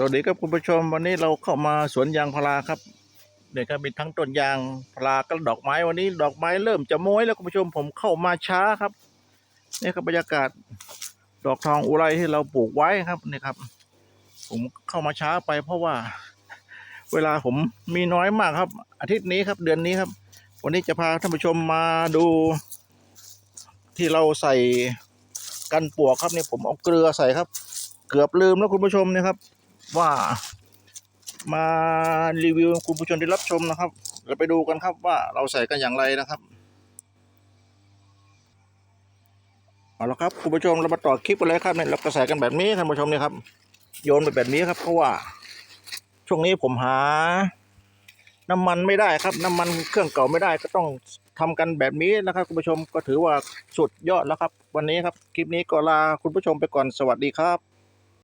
สวัสดีครับคุณผู้ชมวันนี้เราเข้ามาสวนยางพาราครับเนี่ยครับมีทั้งต้นยางพาราก็ดอกไม้วันนี้ ดอกไม้เริ่มจะม้ยแล้วคุณผู้ชมผมเข้ามาช้าครับนี่ครับบรรยากาศดอกทองอุไรที่เราปลูกไว้ครับนี่ครับ ผมเข้ามาช้าไป เพราะว่า เวลาผมมีน้อยมากครับ อาทิตย์นี้ครับเดือนนี้ครับ วันนี้จะพาท่านผู้ชมมาดู ที่เราใส่กันปวกครับเนี่ยผมเอาเกลือใส่ครับ เกือบลืมแล้วคุณผู้ชมนะครับ ว่ามารีวิวคุณผู้ชมได้รับชมนะครับเราไปดูกันครับว่าเราใส่กันอย่างไรนะครับเอาละครับคุณผู้ชมเรามาต่อคลิปกันเลยครับเนี่ยเราก็ใส่กันแบบนี้ท่านผู้ชมเนี่ยครับ โยนไปแบบนี้ครับเพราะว่า ช่วงนี้ผมหา น้ำมันไม่ได้ครับ น้ำมันเครื่องเก่าไม่ได้ก็ต้องทำกันแบบนี้นะครับคุณผู้ชมก็ถือว่าสุดยอดแล้วครับ วันนี้ครับคลิปนี้ก็ลาคุณผู้ชมไปก่อนสวัสดีครับ